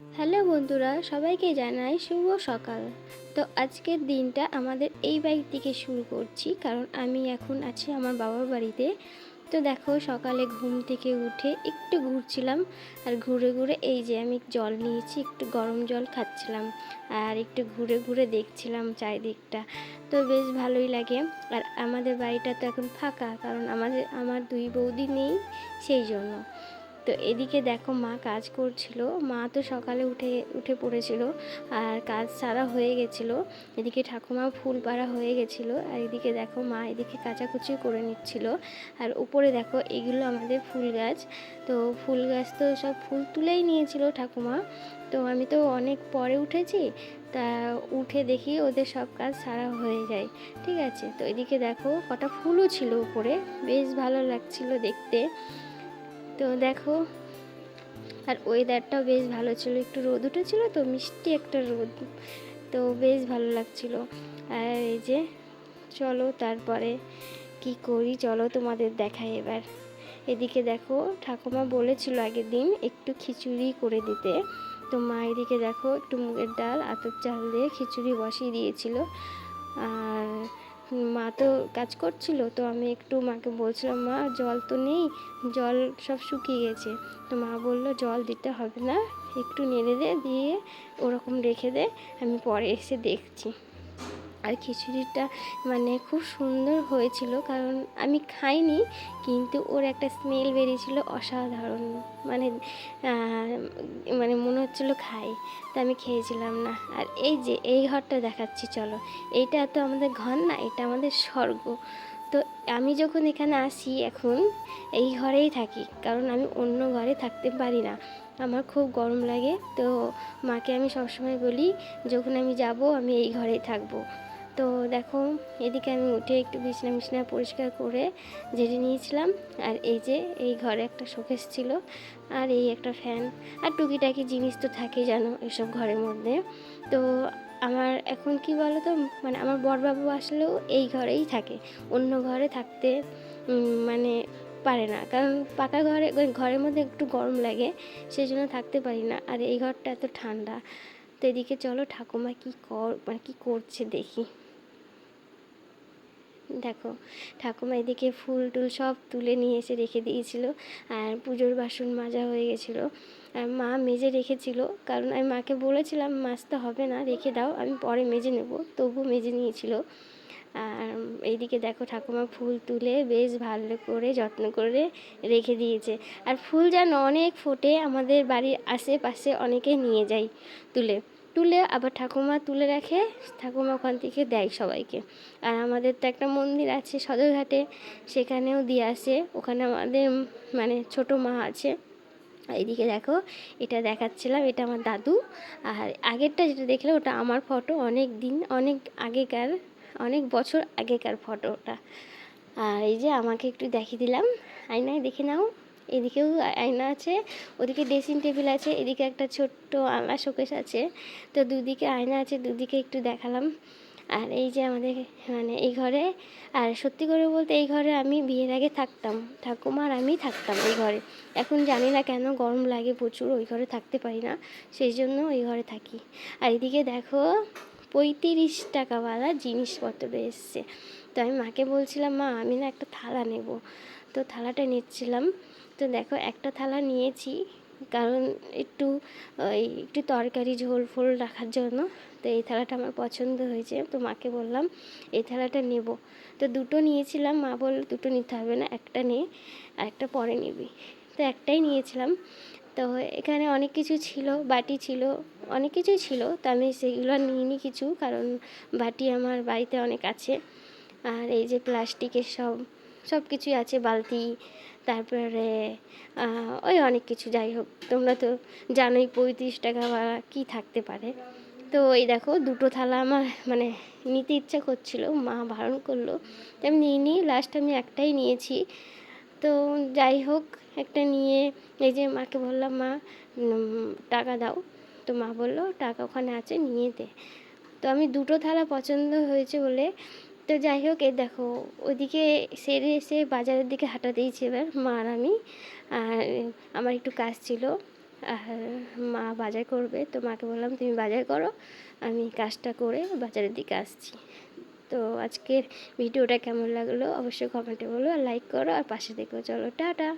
Hello বন্ধুরা, সবাইকে জানাই শুভ সকাল। তো আজকের দিনটা আমাদের এই বাইক থেকে শুরু করছি, কারণ আমি এখন আছি আমার বাবার বাড়িতে। তো দেখো, সকালে ঘুম থেকে উঠে একটু ঘুরছিলাম, আর ঘুরে ঘুরে এই যে আমি জল নিয়েছি, একটু গরম জল খাচ্ছিলাম, আর একটু ঘুরে ঘুরে দেখছিলাম চারিদিকটা। তো বেশ ভালোই লাগে, আর আমাদের বাড়িটা তো এখন ফাঁকা, কারণ আমাদের, আমার দুই বৌদি নেই, সেই জন্য। তো এদিকে দেখো মা কাজ করছিল। মা তো সকালে উঠে উঠে পড়েছিল আর কাজ সারা হয়ে গেছিল। এদিকে ঠাকুমা ফুল পাড়া হয়ে গেছিল আর এদিকে দেখো মা এদিকে কাচাকুচি করে নিচ্ছিল। আর উপরে দেখো এগুলো আমাদের ফুল গাছ। তো ফুল গাছ তো সব ফুল তুলেই নিয়েছিল ঠাকুমা। তো আমি তো অনেক পরে উঠেছি, তা উঠে দেখি ওদের সব কাজ সারা হয়ে যায়। ঠিক আছে? তো এদিকে দেখো কটা ফুলও ছিল উপরে। বেশ ভালো লাগছিল দেখতে। তো দেখো, আর ওয়েদারটাও বেশ ভালো ছিল। একটু রোদ উঠেছিল তো, মিষ্টি একটা রোদ। তো বেশ ভালো লাগছিল। আর এই যে, চলো তারপরে কি করি? চলো তোমাদের দেখাই এবার। এদিকে দেখো, ঠাকুমা বলেছিল আগের দিন একটু খিচুড়ি করে দিতে। তো মা এদিকে দেখো, একটু মুগের ডাল, আতপ চাল দিয়ে খিচুড়ি বসিয়ে দিয়েছিল। আর মা তো কাজ করছিল, তো আমি একটু মাকে বলছিলাম, মা, জল তো নেই, জল সব শুকিয়ে গেছে। তো মা বলল, জল দিতে হবে না, একটু নেড়ে দে, দিয়ে ওরকম রেখে দে, আমি পরে এসে দেখছি। আর খিচুড়িটা মানে খুব সুন্দর হয়েছিল, কারণ আমি খাইনি, কিন্তু ওর একটা স্মেল বেরিয়েছিল অসাধারণ। মানে মানে মনে হচ্ছিল খাই, তা আমি খেয়েছিলাম না। আর এই যে, এই ঘরটা দেখাচ্ছি, চলো। এইটা তো আমাদের ঘর না, এটা আমাদের স্বর্গ। তো আমি যখন এখানে আসি এখন, এই ঘরেই থাকি, কারণ আমি অন্য ঘরে থাকতে পারি না। আমার খুব গরম লাগে, তো মাকে আমি সবসময় বলি, যখন আমি যাব, আমি এই ঘরেই থাকব। তো দেখো, এদিকে আমি উঠে একটু বিছনা বিছনা পরিষ্কার করে ঝেড়ে নিয়েছিলাম। আর এই যে, এই ঘরে একটা শোকেস ছিল আর এই একটা ফ্যান। আর টুকিটাকি জিনিস তো থাকে জানো, এসব ঘরের মধ্যে। তো আমার এখন কি বলো তো মানে আমার বড়বাবু আসলেও এই ঘরেই থাকে। অন্য ঘরে থাকতে মানে পারে না। কারণ পাকা ঘরে, ঘরের মধ্যে একটু গরম লাগে সেই জন্য থাকতে পারি না। আর এই ঘরটা এত ঠান্ডা। তো এদিকে চলো ঠাকুমা কী কর মানে কী করছে দেখি। দেখো, ঠাকুমা এদিকে ফুল টুল সব তুলে নিয়ে এসে রেখে দিয়েছিল আর পুজোর বাসন মাজা হয়ে গেছিল। আর মা মেজে রেখেছিল, কারণ আমি মাকে বলেছিলাম মাজতে হবে না, রেখে দাও, আমি পরে মেজে নেব। তবু মেজে নিয়েছিল। আর এইদিকে দেখো, ঠাকুমা ফুল তুলে বেশ ভালো করে, যত্ন করে রেখে দিয়েছে। আর ফুল যেন অনেক ফোটে আমাদের বাড়ির আশেপাশে অনেকে নিয়ে যায় তুলে। তুলে, আবার ঠাকুমা তুলে রাখে, ঠাকুমা ওখান থেকে দেয় সবাইকে। আর আমাদের তো একটা মন্দির আছে সদরঘাটে, সেখানেও দিয়ে আসে। ওখানে আমাদের মানে ছোট মা আছে। এইদিকে দেখো, এটা দেখাচ্ছিলাম, এটা আমার দাদু। আর আগেরটা যেটা দেখলে ওটা আমার ফটো, অনেক দিন, অনেক আগেকার, অনেক বছর আগেকার ফটো ওটা আর এই যে আমাকে একটু দেখিয়ে দিলাম। আয়নায় দেখে নাও। এদিকেও আয়না আছে, ওদিকে ড্রেসিং টেবিল আছে, এদিকে একটা ছোট্ট আয়না শোকেস আছে। তো দুদিকে আয়না আছে, দুদিকে একটু দেখালাম। আর এই যে আমাদের মানে এই ঘরে, আর সত্যি করে বলতে এই ঘরে আমি বিয়ের আগে থাকতাম। ঠাকুমা আর আমি থাকতাম এই ঘরে। এখন জানি না কেন গরম লাগে প্রচুর, ওই ঘরে থাকতে পারি না। সেই জন্য ওই ঘরে থাকি। আর এদিকে দেখো, পঁয়ত্রিশ টাকাওয়ালা জিনিসপত্র এসছে আমি মাকে বলছিলাম, মা, আমি না একটা থালা নেব। তো থালাটা নিচ্ছিলাম। তো দেখো, একটা থালা নিয়েছি, কারণ একটু ওই একটু তরকারি ঝোল ফোল রাখার জন্য। তো এই থালাটা আমার পছন্দ হয়েছে, তো মাকে বললাম, এই থালাটা নেব। তো দুটো নিয়েছিলাম, মা বলল, দুটো নিতে হবে না, একটা নে, আর একটা পরে নিবি। তো একটাই নিয়েছিলাম। তো এখানে অনেক কিছু ছিল, বাটি ছিল, অনেক কিছুই ছিল, তো আমি সেগুলো নিইনি কিছু, কারণ বাটি আমার বাড়িতে অনেক আছে। আর এই যে প্লাস্টিকের সব সব কিছুই আছে, বালতি, তারপরে ওই অনেক কিছু। যাই হোক, তোমরা তো জানোই পঁয়ত্রিশ টাকা বা কী থাকতে পারে। তো এই দেখো, দুটো থালা আমার মানে নিতে ইচ্ছা করছিল, মা বারণ করল। আমি নিয়ে নিই লাস্ট আমি একটাই নিয়েছি। তো যাই হোক, একটা নিয়ে এই যে মাকে বললাম, মা টাকা দাও। তো মা বলল, টাকা ওখানে আছে, নিয়ে দে। তো আমি দুটো থালা পছন্দ হয়েছে বলে তো যাই হোক এই দেখো, ওইদিকে সেরে এসে বাজারের দিকে হাঁটা দিয়েছি এবার মা আর আমি। আর আমার একটু কাজ ছিল, আর মা বাজার করবে। তো মাকে বললাম, তুমি বাজার করো, আমি কাজটা করে বাজারের দিকে আসছি। তো আজকের ভিডিওটা কেমন লাগল অবশ্যই কমেন্টে বলো, আর লাইক করো, আর পাশে দেখো চলো, টাটা।